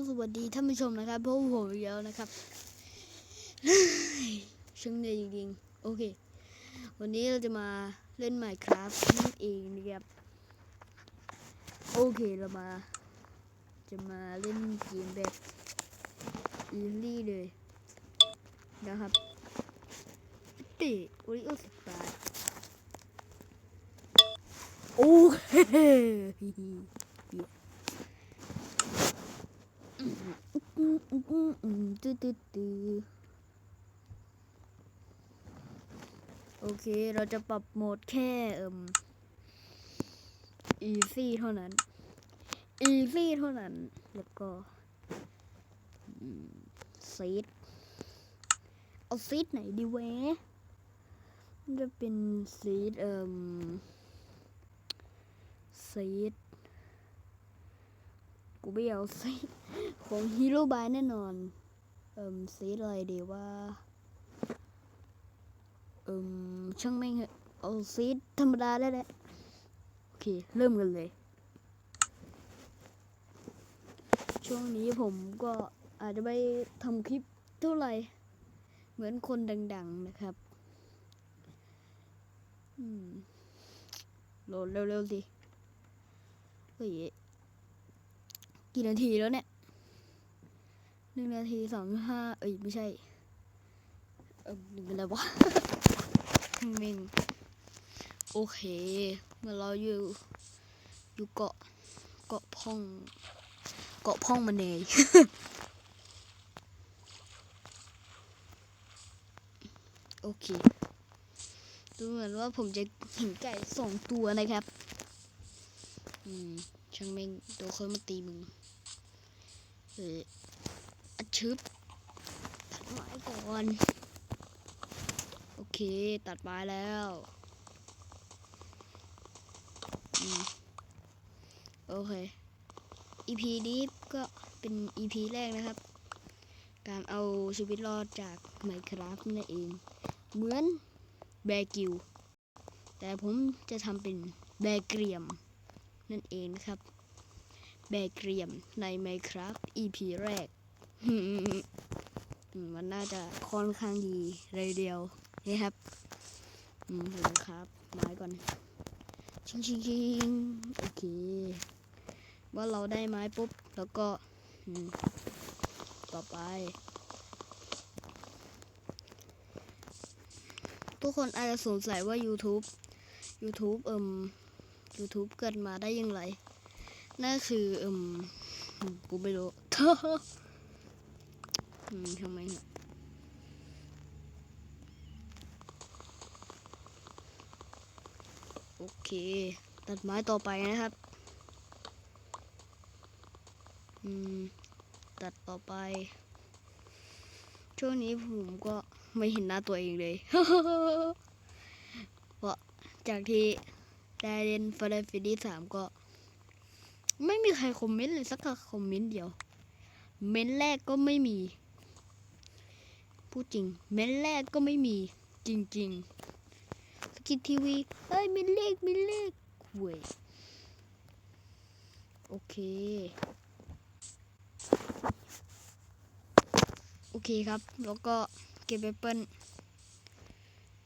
ก็สวัสดีท่านผู้ชมนะครับพบกับผมอีกแล้วนะครับช่างเหนื่อยจริงๆ โอเค วันนี้เราจะมาเล่น Minecraft นั่นเองนะครับ โอเคเรามา จะมาเล่นเกมแบบอีลี่เลย นะครับติโอริโอสิบบาทโอเค อืมอืมอืมอืมตื้อตื้อตื้อ โอเค เราจะปรับโหมดแค่เอ่ม easy เท่านั้น easy เท่านั้น แล้วก็ซีดเอาซีดไหนดีเว้มันจะเป็นซีดเอ่มซีด กูไม่เอาซีของฮีโร่บายแน่นอน เอิ่มสีอะไรดีว่า เอิ่มช่างแม่งเหอะเอาสีธรรมดาได้แหละโอเค เริ่มกันเลย ช่วงนี้ผมก็อาจจะไม่ทำคลิปเท่าไหร่เหมือนคนดัง ๆ นะครับอืมโหลดเร็วๆสิเฮ้ย กี่นาทีแล้วเนี่ยหนึ่งนาทีสองห้าเอ้ยไม่ใช่ เออหนึ่งอะไรวะเมงโอเคเมื่อเราอยู่อยู่เกาะเกาะพ่องเกาะพ่องมันเองโอเคดูเหมือนว่าผมจะเห็นไก่สองตัวนะครับ อืม ช่างแม่งตัวเคนมาตีมึง เอออัดชึบตัดไม้ก่อน โอเค ตัดไม้แล้วอโอเค EP นี้ก็เป็น EP แรกนะครับ การเอาชีวิตรอดจาก Minecraft นั่นเอง เหมือนแบกิว แต่ผมจะทำเป็นแบเกรียมนั่นเองนะครับ แบเกรียมใน Minecraft EP แรก มันน่าจะค่อนข้างดีเลยเดียวนะครับอืมเครับ ไม้ก่อน ชิงชิงชิงโอเค ว่าเราได้ไม้ปุ๊บ แล้วก็ต่อไป ทุกคนอาจจะสงสัยว่า YouTube YouTube เอิ่ม YouTube เกิดมาได้ยังไง นั่นคืออิ่มกูไม่รู้อืมทำไมเนี่ยโอเค ตัดไม้ต่อไปนะครับ อืม ตัดต่อไป ช่วงนี้ผมก็ไม่เห็นหน้าตัวเองเลย เพราะจากที่ได้เล่นฟ i ร์ฟิดี้สามก็ ไม่มีใครคอมเมนต์เลยสักคอมเมนต์เดียว เม้นแรกก็ไม่มี พูดจริง เม้นแรกก็ไม่มี จริงๆสกิททีวีเอ้ยเม้นเลขเม้นเลขเว้ยโอเค โอเคครับ แล้วก็เก็บแอปเปิล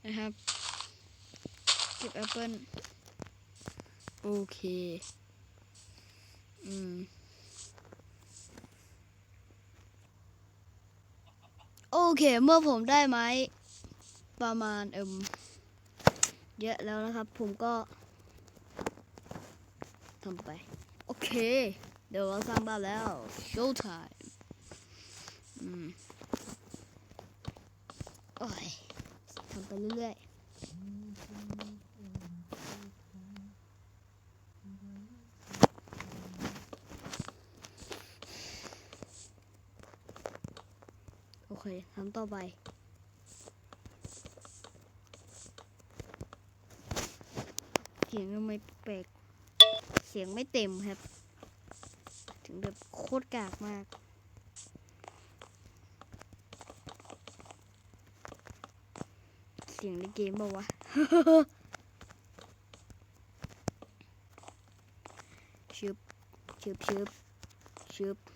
นะครับ เก็บแอปเปิลโอเค อืม โอเค เมื่อผมได้ไม้ประมาณเอิมเยอะแล้วนะครับ ผมก็ทำไป โอเค เดี๋ยวเราสร้างบ้านแล้ว show time อืม โอ้ยทำไปเรื่อยๆ โอ เคทำต่อไป เสียงทำไมแปลก เสียงไม่เต็มครับ ถึงแบบโคตรกากมาก เสียงในเกมบอกว่าชึบชึบชึบชึบ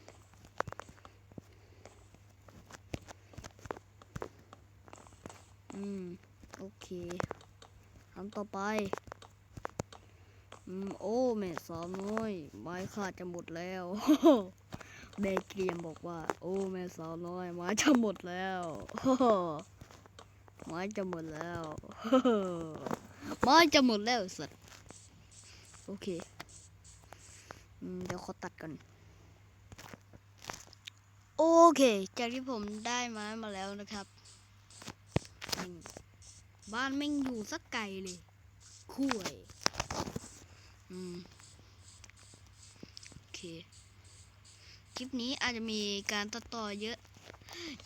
อืม โอเคทำต่อไป อืม โอ้แม่สาวน้อย ไม้ข้าจะหมดแล้วเบเกรียมบอกว่า โอ้แม่สาวน้อย ไม้จะหมดแล้วไม้จะหมดแล้วไม้จะหมดแล้วสัตว์โอเคอืมเดี๋ยวขอตัดกันโอเค จากที่ผมได้ไม้มาแล้วนะครับ บ้านแม่งอยู่สักไกลเลยคุยอืมโอเค คลิปนี้อาจจะมีการตัดต่อเยอะ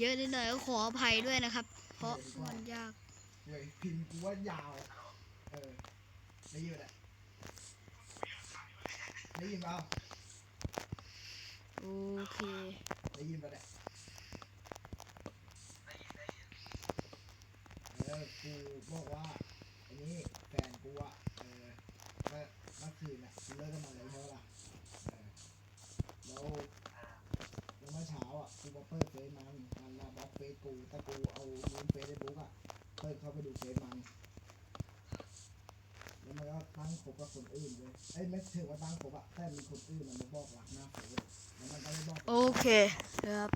เยอะนิดหน่อยก็ขออภัยด้วยนะครับ เพราะมันยากเว้ยพิมพ์กูว่ายาว เออได้ยินไหมได้ยินเปล่าโอเคได้ยินปะเนี่ย ออกูบอกว่าอันนี้แฟนกูอะเออเมื่อเมื่อคืนอะกูเลิกกันมาแล้วใช่ปะล่ะเออแล้วแล้วเมื่อเช้าอะกูมาเปิดเฟซมันมันมาบล็อกเฟซกูแต่กูเอาลิงก์เฟซในบุ๊กอะเปิดเข้าไปดูเฟซมันแล้วมันก็ตั้งคบกับคนอื่นเลยเอ้ยไม่ถือว่าตั้งคบอะแต่มีคนอื่นมันมาบอกรักหน้าเฟซเลยแล้วมันก็ไม่บอก โอเคครับ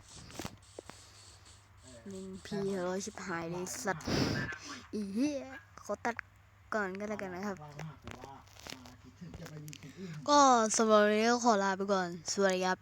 ลิงพีร้อยชิบหายเลยสัตว์อีเหี้ยขอตัดก่อนก็แล้วกันนะครับว่าว่าว่ามาคิดถึงจะไปมีคนอื่นก็สำหรับวันนี้ก็ขอลาไปก่อน สวัสดีครับ